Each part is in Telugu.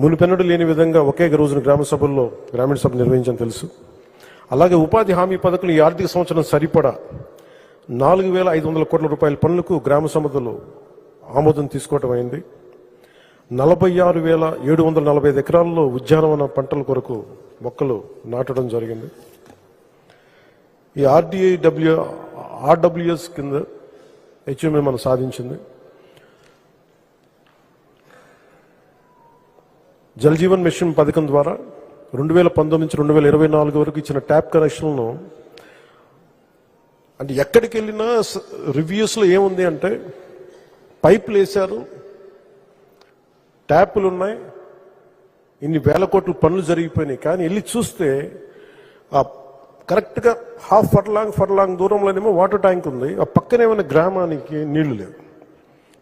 మునిపెన్నడు లేని విధంగా ఒకే రోజున గ్రామ సభల్లో గ్రామీణ సభ నిర్వహించని తెలుసు. అలాగే ఉపాధి హామీ పథకం ఈ ఆర్థిక సంవత్సరం సరిపడా నాలుగు వేల ఐదు వందల కోట్ల రూపాయల పనులకు గ్రామ సభలో ఆమోదం తీసుకోవటం అయింది. నలభై ఆరు వేల ఏడు వందల నలభై ఐదు ఎకరాల్లో ఉద్యానవన పంటల కొరకు మొక్కలు నాటడం జరిగింది. ఈ ఆర్డీఐ డబ్ల్యూ ఆర్డబ్ల్యూఎస్ కింద హెచ్ఎంఏ మనం సాధించింది. జలజీవన్ మిషన్ పథకం ద్వారా రెండు వేల పంతొమ్మిది నుంచి రెండు వేల ఇరవై నాలుగు వరకు ఇచ్చిన ట్యాప్ కనెక్షన్లను అంటే ఎక్కడికి వెళ్ళినా స- రివ్యూస్లో ఏముంది అంటే పైపులు వేశారు ట్యాపులు ఉన్నాయి ఇన్ని వేల కోట్ల పనులు జరిగిపోయినాయి. కానీ వెళ్ళి చూస్తే ఆ కరెక్ట్గా హాఫ్ ఫర్లాంగ్ ఫర్లాంగ్ దూరంలోనేమో వాటర్ ట్యాంక్ ఉంది. ఆ పక్కనే ఉన్న గ్రామానికి నీళ్ళు లేవు.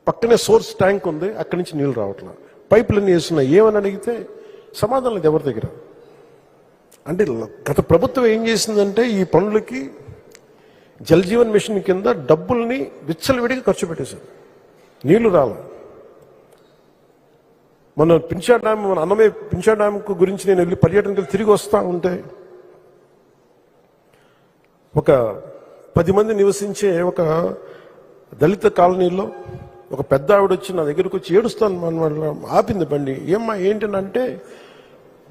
పక్కనే సోర్స్ ట్యాంక్ ఉంది. అక్కడి నుంచి నీళ్ళు రావట్లేదు పైపులన్నీ వేస్తున్నాయి ఏమని అడిగితే సమాధానం లేదు ఎవరి దగ్గర. అంటే గత ప్రభుత్వం ఏం చేసిందంటే ఈ పనులకి జలజీవన్ మిషన్ కింద డబ్బుల్ని విచ్చలవిడిగా ఖర్చు పెట్టేశారు. నీళ్ళు రాల. మన పింఛా డ్యామ్ మన అన్నమే పింఛా డ్యామ్ గురించి నేను వెళ్ళి పర్యటనకి వెళ్ళి తిరిగి వస్తా ఉంటే ఒక పది మంది నివసించే ఒక దళిత కాలనీలో ఒక పెద్ద ఆవిడ వచ్చి నా దగ్గరకు వచ్చి ఏడుస్తాను మన ఆపింది బండి. ఏమ్మా ఏంటనంటే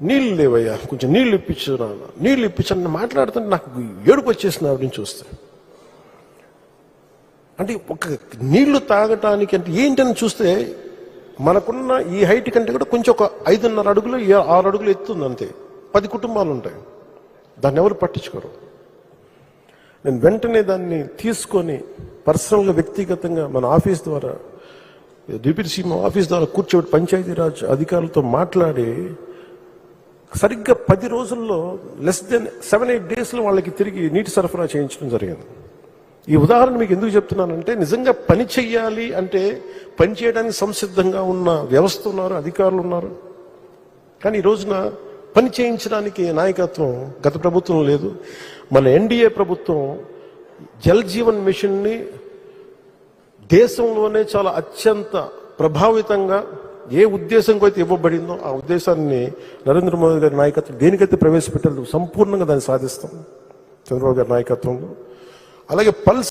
నీళ్ళు లేవయ్యా కొంచెం నీళ్ళు ఇప్పించు నాన్న. నీళ్ళు ఇప్పించని మాట్లాడుతుంటే నాకు ఏడుపు వచ్చేసింది ఆవిడని చూస్తే. అంటే ఒక నీళ్ళు తాగటానికి అంటే ఏంటని చూస్తే మనకున్న ఈ హైట్ కంటే కూడా కొంచెం ఒక ఐదున్నర అడుగులు ఆరు అడుగులు ఎత్తుంది అంతే పది కుటుంబాలు ఉంటాయి దాన్ని ఎవరు పట్టించుకోరు. నేను వెంటనే దాన్ని తీసుకొని పర్సనల్గా వ్యక్తిగతంగా మన ఆఫీస్ ద్వారా డిప్యూటీ సీఎం ఆఫీస్ ద్వారా కూర్చోబెట్టి పంచాయతీరాజ్ అధికారులతో మాట్లాడి సరిగ్గా పది రోజుల్లో లెస్ దెన్ సెవెన్ ఎయిట్ డేస్లో వాళ్ళకి తిరిగి నీటి సరఫరా చేయించడం జరిగింది. ఈ ఉదాహరణ మీకు ఎందుకు చెప్తున్నానంటే నిజంగా పని చెయ్యాలి అంటే పని చేయడానికి సంసిద్ధంగా ఉన్న వ్యవస్థ ఉన్నారు అధికారులు ఉన్నారు. కానీ ఈ రోజున పని చేయించడానికి నాయకత్వం గత ప్రభుత్వం లేదు. మన ఎన్డీఏ ప్రభుత్వం జల్ జీవన్ మిషన్ని దేశంలోనే చాలా అత్యంత ప్రభావితంగా ఏ ఉద్దేశంతో అయితే ఇవ్వబడిందో ఆ ఉద్దేశాన్ని నరేంద్ర మోదీ గారి నాయకత్వం దేనికైతే ప్రవేశపెట్టారు సంపూర్ణంగా దాన్ని సాధిస్తాం చంద్రబాబు గారి నాయకత్వంలో. అలాగే పల్స్